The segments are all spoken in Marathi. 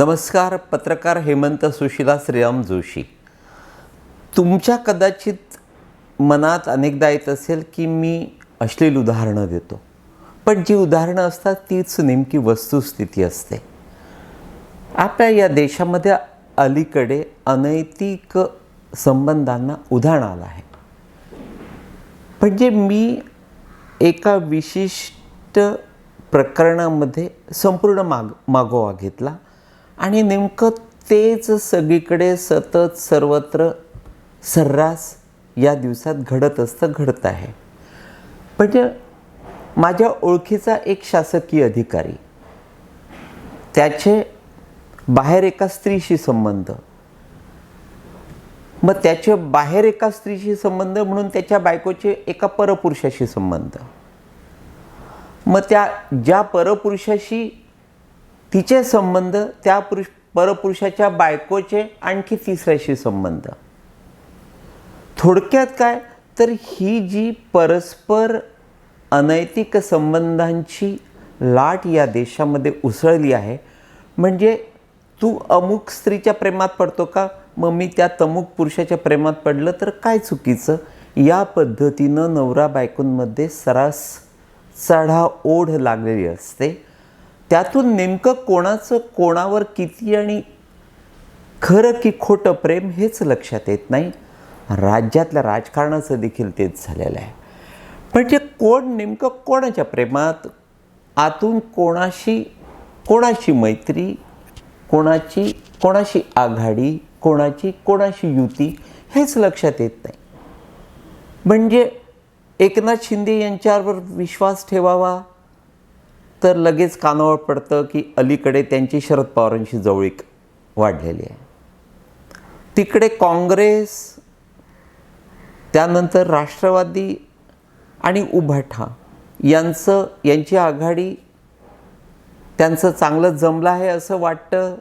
नमस्कार पत्रकार हेमंत सुशिला श्रीराम जोशी. तुमच्या कदाचित मनात अनेकदा येत असेल की मी अश्लील उदाहरणं देतो. पण जी उदाहरणं असतात तीच नेमकी वस्तुस्थिती असते. आपल्या या देशामध्ये अलीकडे अनैतिक संबंधांना उधाण आलं आहे. म्हणजे मी एका विशिष्ट प्रकरणामध्ये संपूर्ण माग मागोवा घेतला. आणि नेमकं तेच सगळीकडे सतत सर्वत्र सर्रास या दिवसात घडत असतं घडत आहे. म्हणजे माझ्या ओळखीचा एक शासकीय अधिकारी त्याचे बाहेर एका स्त्रीशी संबंध. मग त्याचे बाहेर एका स्त्रीशी संबंध म्हणून त्याच्या बायकोचे एका परपुरुषाशी संबंध. मग त्या ज्या परपुरुषाशी तिचे संबंध त्या पुरुष परपुरुषाच्या बायकोचे आणखी तिसऱ्याशी संबंध. थोडक्यात काय? तर ही जी परस्पर अनैतिक संबंधांची लाट या देशामध्ये उसळली आहे म्हणजे तू अमुक स्त्रीच्या प्रेमात पडतो का? मग मी त्या तमुक पुरुषाच्या प्रेमात पडलं तर काय चुकीचं? या पद्धतीनं नवरा बायकोंमध्ये सरास चढा ओढ लागलेली असते. त्यातून नेमकं कोणाचं कोणावर किती आणि खरं की खोटं प्रेम हेच लक्षात येत नाही. राज्यातल्या राजकारणाचं देखील तेच झालेलं आहे. म्हणजे कोण नेमकं कोणाच्या प्रेमात? आतून कोणाशी कोणाशी मैत्री कोणाची कोणाशी आघाडी कोणाची कोणाशी युती हेच लक्षात येत नाही. म्हणजे एकनाथ शिंदे यांच्यावर विश्वास ठेवावा तर लगेच कानावर पडतं की अलीकडे त्यांची शरद पवारांशी जवळीक वाढलेली आहे. तिकडे काँग्रेस त्यानंतर राष्ट्रवादी आणि उभाठा यांचं यांची आघाडी त्यांचं चांगलं जमलं आहे असं वाटतं.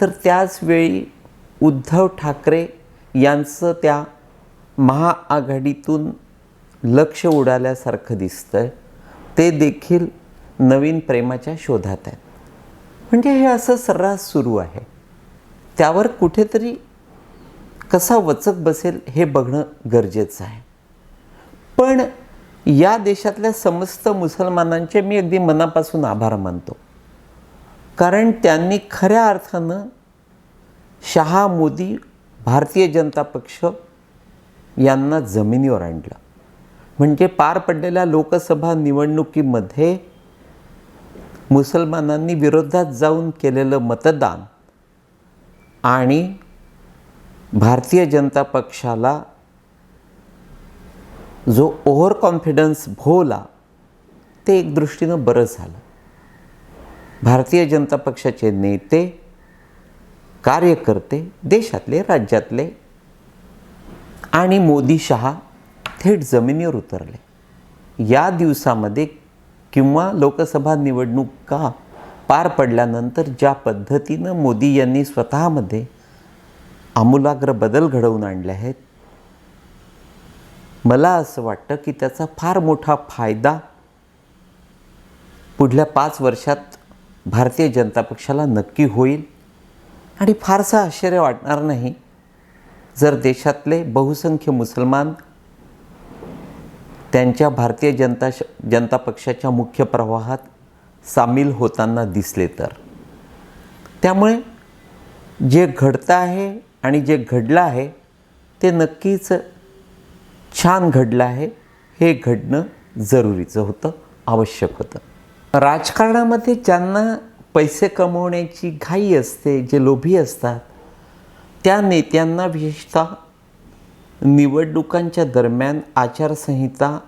तर त्याचवेळी उद्धव ठाकरे यांचं त्या महाआघाडीतून लक्ष उडाल्यासारखं दिसतं आहे ते देखील नवीन प्रेमाच्या शोधात आहेत. म्हणजे हे असं सर्रास सुरू आहे. त्यावर कुठेतरी कसा वचक बसेल हे बघणं गरजेचं आहे. पण या देशातल्या समस्त मुसलमानांचे मी अगदी मनापासून आभार मानतो. कारण त्यांनी खऱ्या अर्थानं शहा मोदी भारतीय जनता पक्ष यांना जमिनीवर आणलं. म्हणजे पार पडलेल्या लोकसभा निवडणुकीमध्ये मुसलमानांनी विरोधात जाऊन केलेलं मतदान आणि भारतीय जनता पक्षाला जो ओव्हर कॉन्फिडन्स भोवला ते एक दृष्टीनं बरं झालं. भारतीय जनता पक्षाचे नेते कार्यकर्ते देशातले राज्यातले आणि मोदी शहा थेट जमिनीवर उतरले. या दिवसामध्ये किंवा लोकसभा निवडणुका पार पडल्यानंतर ज्या पद्धतीनं मोदी यांनी स्वतःमध्ये आमूलाग्र बदल घडवून आणले आहेत मला असं वाटतं की त्याचा फार मोठा फायदा पुढल्या पाच वर्षात भारतीय जनता पक्षाला नक्की होईल. आणि फारसं आश्चर्य वाटणार नाही जर देशातले बहुसंख्य मुसलमान त्यांच्या भारतीय जनता जनता पक्षाच्या मुख्य प्रवाहात सामील होताना दिसले तर. त्यामुळे जे घडतं आहे आणि जे घडलं आहे ते नक्कीच छान घडलं आहे. हे घडणं जरुरीचं होतं आवश्यक होतं. राजकारणामध्ये ज्यांना पैसे कमवण्याची घाई असते जे लोभी असतात त्या नेत्यांना विशेषतः निवडणुकांच्या दरम्यान आचारसंहिता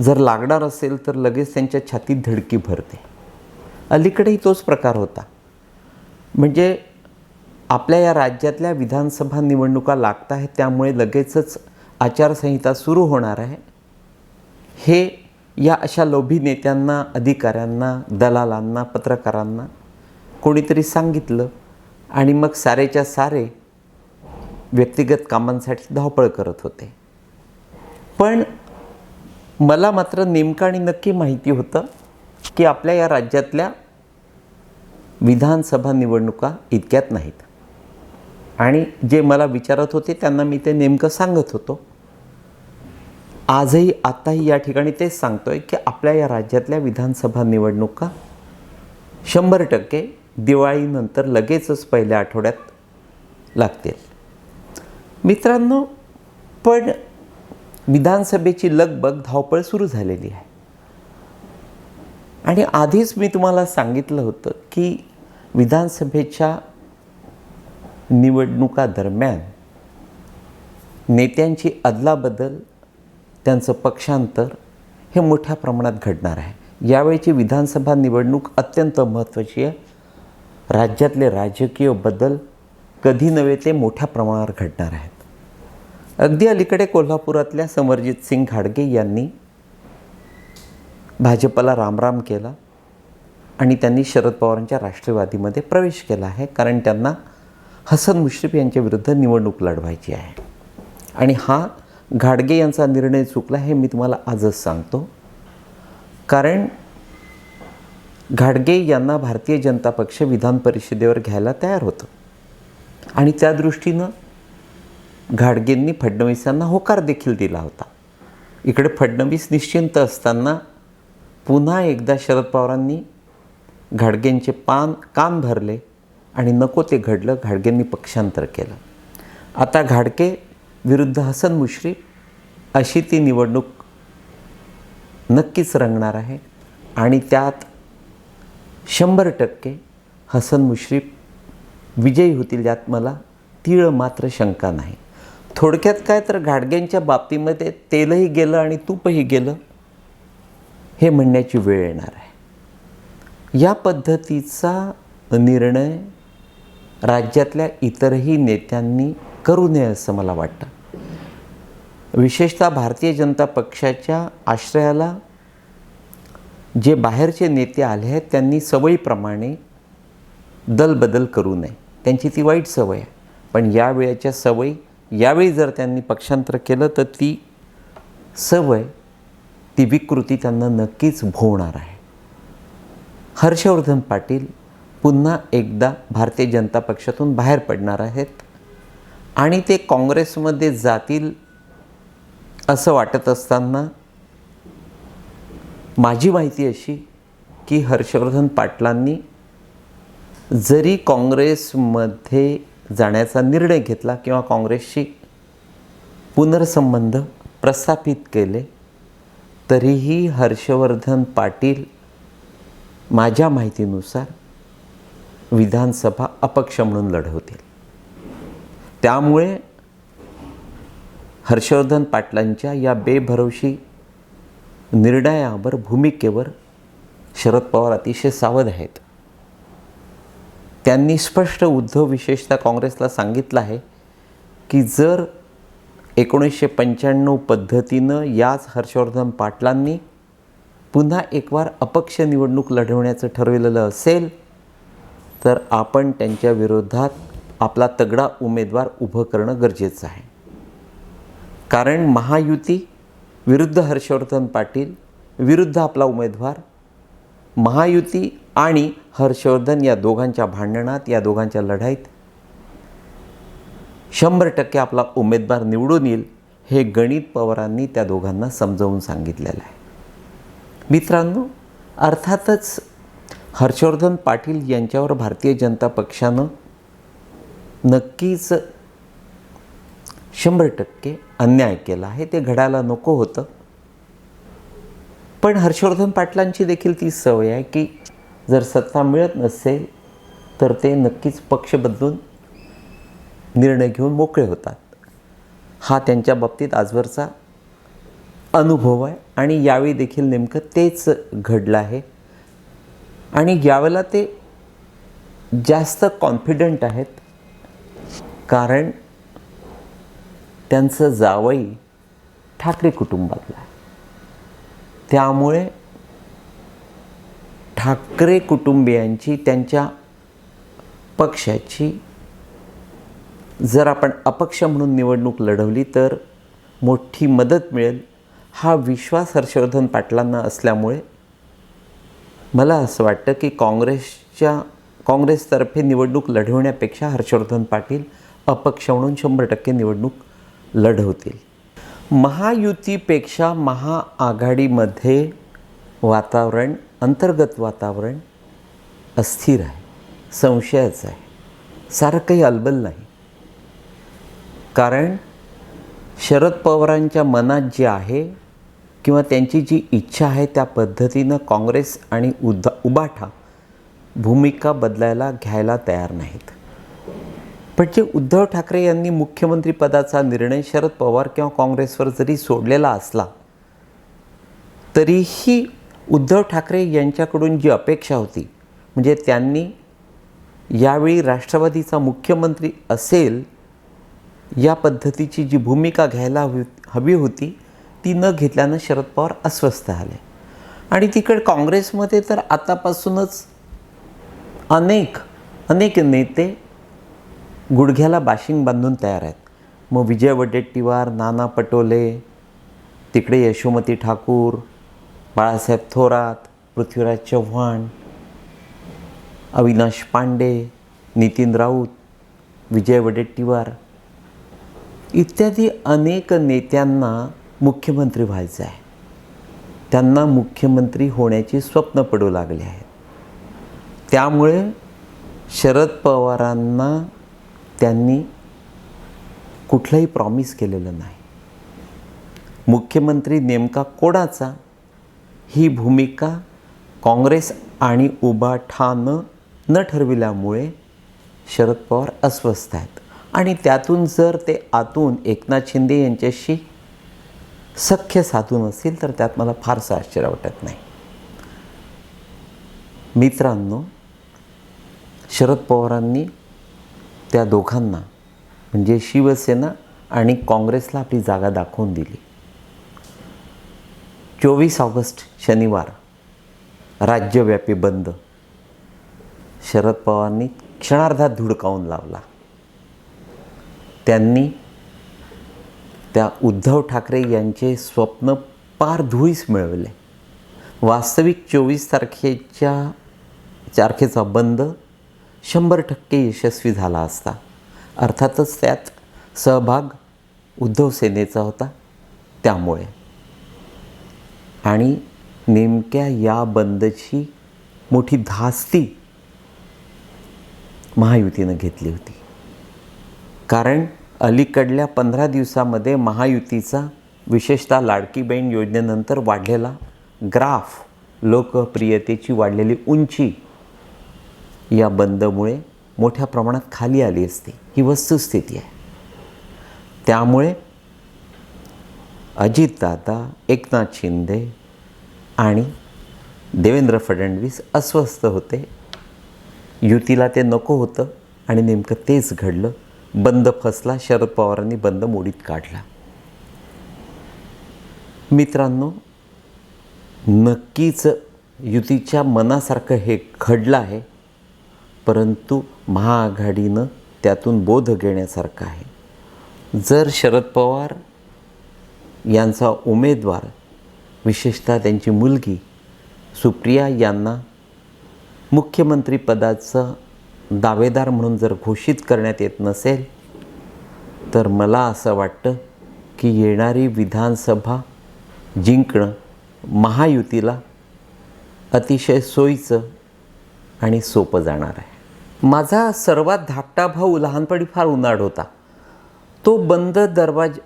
जर लागणार असेल तर लगेच त्यांच्या छातीत धडकी भरते. अलीकडेही तोच प्रकार होता. म्हणजे आपल्या या राज्यातल्या विधानसभा निवडणुका लागत आहेत त्यामुळे लगेचच आचारसंहिता सुरू होणार आहे. हे या अशा लोभी नेत्यांना अधिकाऱ्यांना दलालांना पत्रकारांना कोणीतरी सांगितलं आणि मग सारेच्या सारे व्यक्तिगत कामांसाठी धावपळ करत होते. पण मला मात्र नेमकं आणि नक्की माहिती होतं की आपल्या या राज्यातल्या विधानसभा निवडणुका इतक्यात नाहीत. आणि जे मला विचारत होते त्यांना मी ते नेमकं सांगत होतो. आजही आत्ताही या ठिकाणी तेच सांगतोय की आपल्या या राज्यातल्या विधानसभा निवडणुका शंभर टक्के दिवाळीनंतर लगेचच पहिल्या आठवड्यात लागतील. मित्रांनो पण विधानसभेची लगबग धावपळ सुरू झालेली आहे. आणि आधीच मी तुम्हाला सांगितलं होतं की विधानसभेच्या निवडणुका दरम्यान नेत्यांची अदलाबदल त्यांचं पक्षांतर हे मोठ्या प्रमाणात घडणार आहे. यावेळीची विधानसभा निवडणूक अत्यंत महत्त्वाची आहे. राज्यातले राजकीय बदल कधी नव्हे ते मोठ्या प्रमाणावर घडणार आहेत. अगदी अलीकडे कोल्हापुरातल्या समरजित सिंग घाडगे यांनी भाजपला रामराम केला आणि त्यांनी शरद पवारांच्या राष्ट्रवादीमध्ये प्रवेश केला आहे कारण त्यांना हसन मुश्रीफ यांच्या विरुद्ध निवडणूक लढवायची आहे. आणि हा घाडगे यांचा निर्णय चुकला हे मी तुम्हाला आजच सांगतो. कारण घाडगे यांना भारतीय जनता पक्ष विधान परिषदेवर घ्यायला तयार होतं. आणि त्या दृष्टीनं घाडगेंनी फडणवीसांना होकार देखील दिला होता. इकडे फडणवीस निश्चिंत असताना पुन्हा एकदा शरद पवारांनी घाडगेंचे पान कान भरले आणि नको ते घडलं घाडगेंनी पक्षांतर केलं. आता घाडगे विरुद्ध हसन मुश्रीफ अशी ती निवडणूक नक्कीच रंगणार आहे आणि त्यात शंभर टक्के हसन मुश्रीफ विजयी होतील यात मला तीळ मात्र शंका नाही. थोडक्यात काय तर घाडग्यांच्या बाबतीमध्ये तेलही गेलं आणि तूपही गेलं हे म्हणण्याची वेळ येणार आहे. या पद्धतीचा निर्णय राज्यातल्या इतरही नेत्यांनी करू नये असं मला वाटतं. विशेषतः भारतीय जनता पक्षाच्या आश्रयाला जे बाहेरचे नेते आले आहेत त्यांनी सवयीप्रमाणे दलबदल करू नये. त्यांची ती वाईट सवय आहे. पण या वेळेच्या सवयी यावेळी जर त्यांनी पक्षांतर केलं तर ती सवय ती विकृती त्यांना नक्कीच भोवणार आहे. हर्षवर्धन पाटील पुन्हा एकदा भारतीय जनता पक्षातून बाहेर पडणार आहेत आणि ते काँग्रेसमध्ये जातील असं वाटत असताना माझी माहिती अशी की हर्षवर्धन पाटलांनी जरी काँग्रेसमध्ये जाण्याचा निर्णय घेतला किंवा काँग्रेसशी पुनर्संबंध प्रस्थापित केले तरीही हर्षवर्धन पाटील माझ्या माहितीनुसार विधानसभा अपक्ष म्हणून लढवतील. त्यामुळे हर्षवर्धन पाटलांच्या या बेभरवशी निर्णयावर भूमिकेवर शरद पवार अतिशय सावध आहेत. त्यांनी स्पष्ट उद्धव विशेषतः काँग्रेसला सांगितलं आहे की जर एकोणीसशे पंच्याण्णव पद्धतीनं याच हर्षवर्धन पाटलांनी पुन्हा एकवार अपक्ष निवडणूक लढवण्याचं ठरविलेलं असेल तर आपण त्यांच्या विरोधात आपला तगडा उमेदवार उभं करणं गरजेचं आहे. कारण महायुती विरुद्ध हर्षवर्धन पाटील विरुद्ध आपला उमेदवार महायुती आणि हर्षवर्धन या दोघांच्या भांडणात या दोघांच्या लढाईत. शंभर टक्के आपला उमेदवार निवडून येईल हे गणित पवारांनी त्या दोघांना समजावून सांगितलेलं आहे. मित्रांनो अर्थातच हर्षवर्धन पाटील यांच्यावर भारतीय जनता पक्षानं नक्कीच शंभर टक्के अन्याय केला आहे. ते घडायला नको होतं. पण हर्षवर्धन पाटलांची देखील ती सवय आहे की जर सत्ता मिळत नसेल तर ते नक्कीच पक्ष बदलून निर्णय घेऊन मोकळे होतात. हा त्यांच्या बाबतीत आजवरचा अनुभव आहे आणि यावेळी देखील नेमकं तेच घडलं आहे. आणि यावेळेला ते जास्त कॉन्फिडंट आहेत कारण त्यांचं जावई ठाकरे कुटुंबातलं आहे. त्यामुळे ठाकरे कुटुंबियांची त्यांच्या पक्षाची जर आपण अपक्ष म्हणून निवडणूक लढवली तर मोठी मदत मिळेल हा विश्वास हर्षवर्धन पाटलांना असल्यामुळे मला असं वाटतं की काँग्रेसच्या काँग्रेसतर्फे निवडणूक लढवण्यापेक्षा हर्षवर्धन पाटील अपक्ष म्हणून शंभर टक्के निवडणूक लढवतील. महायुतीपेक्षा महाआघाडीमध्ये वातावरण अंतर्गत वातावरण अस्थिर आहे संशयाचं आहे. सारं काही अलबल नाही. कारण शरद पवारांच्या मनात जे आहे किंवा त्यांची जी इच्छा आहे त्या पद्धतीनं काँग्रेस आणि उदा उबाठा भूमिका बदलायला घ्यायला तयार नाहीत. पण जे उद्धव ठाकरे यांनी मुख्यमंत्रीपदाचा निर्णय शरद पवार किंवा काँग्रेसवर जरी सोडलेला असला तरीही उद्धव ठाकरे यांच्याकडून जी अपेक्षा होती म्हणजे त्यांनी यावेळी राष्ट्रवादीचा मुख्यमंत्री असेल या पद्धतीची जी भूमिका घ्यायला हवी हवी होती ती न घेतल्यानं शरद पवार अस्वस्थ झाले. आणि तिकडे काँग्रेसमध्ये तर आतापासूनच अनेक अनेक नेते गुडघ्याला बाशिंग बांधून तयार आहेत. मग विजय वडेट्टीवार नाना पटोले तिकडे यशोमती ठाकूर बाळासाहेब थोरात पृथ्वीराज चव्हाण अविनाश पांडे नितीन राऊत विजय वडेट्टीवार इत्यादी अनेक नेत्यांना मुख्यमंत्री व्हायचं आहे. त्यांना मुख्यमंत्री होण्याची स्वप्न पडू लागले आहेत. त्यामुळे शरद पवारांना त्यांनी कुठलंही प्रॉमिस केलेलं नाही. मुख्यमंत्री नेमका कोणाचा? ही भूमिका काँग्रेस आणि उबाठानं न ठरविल्यामुळे शरद पवार अस्वस्थ आहेत. आणि त्यातून जर ते आतून एकनाथ शिंदे यांच्याशी सख्य साधून असेल तर त्यात मला फारसं आश्चर्य वाटत नाही. मित्रांनो शरद पवारांनी त्या दोघांना म्हणजे शिवसेना आणि काँग्रेसला आपली जागा दाखवून दिली. चोवीस ऑगस्ट शनिवार राज्यव्यापी बंद. शरद पवारांनी क्षणार्धात धुडकावून लावला. त्यांनी त्या उद्धव ठाकरे यांचे स्वप्न पार धुळीस मिळवले. वास्तविक चोवीस तारखेच्या तारखेचा बंद शंभर टक्के यशस्वी झाला असता. अर्थातच त्यात सहभाग उद्धव सेनेचा होता. त्यामुळे. आणि नेमक्या या बंदची मोठी धास्ती महायुतीनं घेतली होती. कारण अलीकडल्या पंधरा दिवसामध्ये महायुतीचा विशेषतः लाडकी बहीण योजनेनंतर वाढलेला ग्राफ लोकप्रियतेची वाढलेली उंची या बंदमुळे मोठ्या प्रमाणात खाली आली असती. ही वस्तुस्थिती आहे. त्यामुळे अजितदादा एकनाथ शिंदे आणि देवेंद्र फडणवीस अस्वस्थ होते. युतीला ते नको होतं आणि नेमकं तेच घडलं. बंद फसला शरद पवारांनी बंद मोडीत काढला. मित्रांनो नक्कीच युतीच्या मनासारखं हे घडलं आहे. परंतु महाआघाडीनं त्यातून बोध घेण्यासारखं आहे. जर शरद पवार यांचा उमेदवार विशेषतः त्यांची मुलगी सुप्रिया यांना मुख्यमंत्रीपदाचं दावेदार म्हणून जर घोषित करण्यात येत नसेल तर मला असं वाटतं की येणारी विधानसभा जिंकणं महायुतीला अतिशय सोयीचं आणि सोपं जाणार आहे. माझा सर्वात धाकटा भाऊ लहानपणी फार उन्हाळ होता. तो बंद दरवाज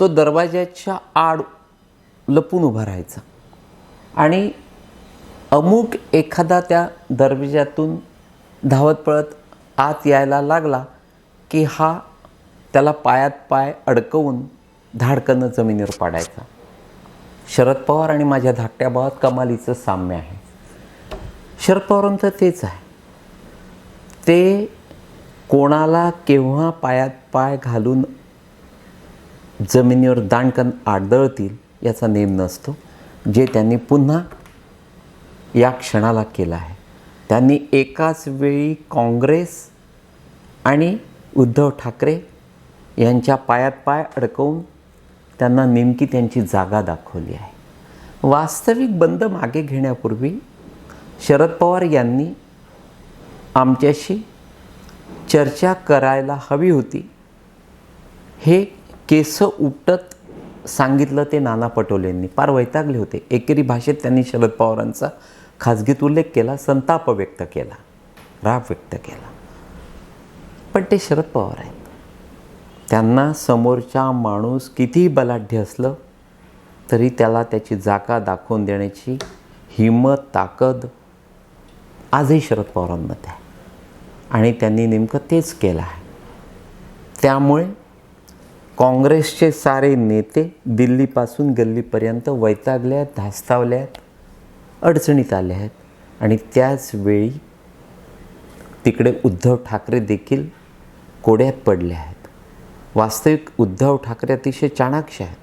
तो दरवाज्याच्या आड लपून उभा राहायचा. आणि अमुक एखादा त्या दरवाजातून धावत पळत आत यायला लागला की हा त्याला पायात पाय अडकवून धाडकनं जमिनीवर पाडायचा. शरद पवार आणि माझ्या धाकट्या भावात कमालीचं साम्य आहे. शरद पवारांचं तेच आहे. ते कोणाला केव्हा पायात पाय घालून जमिनीवर दांडकन आदळतील याचा नेम नसतो. जे त्यांनी पुन्हा या क्षणाला केलं आहे. त्यांनी एकाच वेळी काँग्रेस आणि उद्धव ठाकरे यांच्या पायात पाय अडकवून त्यांना नेमकी त्यांची जागा दाखवली आहे. वास्तविक बंद मागे घेण्यापूर्वी शरद पवार यांनी आमच्याशी चर्चा करायला हवी होती. हे केस उपटत सांगितलं ते नाना पटोलेंनी. फार वैतागले होते. एकेरी भाषेत त्यांनी शरद पवारांचा खाजगीत उल्लेख केला संताप व्यक्त केला राग व्यक्त केला. पण ते शरद पवार आहेत. त्यांना समोरचा माणूस कितीही बलाढ्य असलं तरी त्याला त्याची जागा दाखवून देण्याची हिंमत ताकद आजही शरद पवारांमध्ये आहे. आणि त्यांनी नेमकं तेच केलं आहे. त्यामुळे काँग्रेसचे सारे नेते दिल्लीपासून गल्लीपर्यंत वैतागले आहेत धास्तावले आहेत अडचणीत आले आहेत. आणि त्याचवेळी तिकडे उद्धव ठाकरे देखील कोड्यात पडले आहेत. वास्तविक उद्धव ठाकरे अतिशय चाणाक्ष आहेत.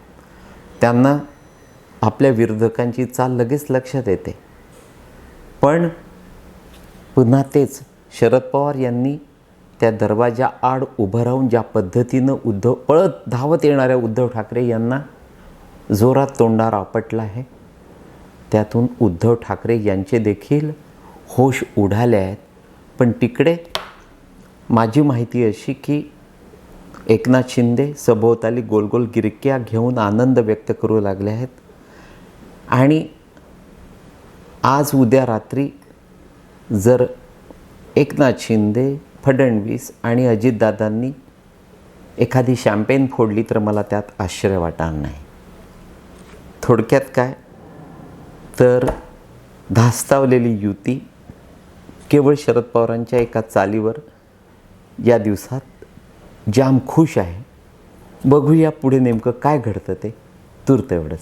त्यांना आपल्या विरोधकांची चाल लगेच लक्षात येते. पण पुन्हा तेच शरद पवार यांनी त्या दरवाजा आड उभं राहून ज्या पद्धतीनं उद्धव पळत धावत येणाऱ्या उद्धव ठाकरे यांना जोरात तोंडार आपटला आहे. त्यातून उद्धव ठाकरे यांचे देखील होश उडाले आहेत. पण तिकडे माझी माहिती अशी की एकनाथ शिंदे सभोवताली गोलगोल गिरक्या घेऊन आनंद व्यक्त करू लागले आहेत. आणि आज उद्या रात्री जर एकनाथ शिंदे फडणवीस आणि अजितदादांनी एखादी शॅम्पेन फोडली तर मला त्यात आश्चर्य वाटणार नाही. थोडक्यात काय? तर धास्तावलेली युती केवळ शरद पवारांच्या एका चालीवर या दिवसात जाम खुश आहे. बघूया पुढे नेमकं काय घडतं ते. तूर्त एवढंच.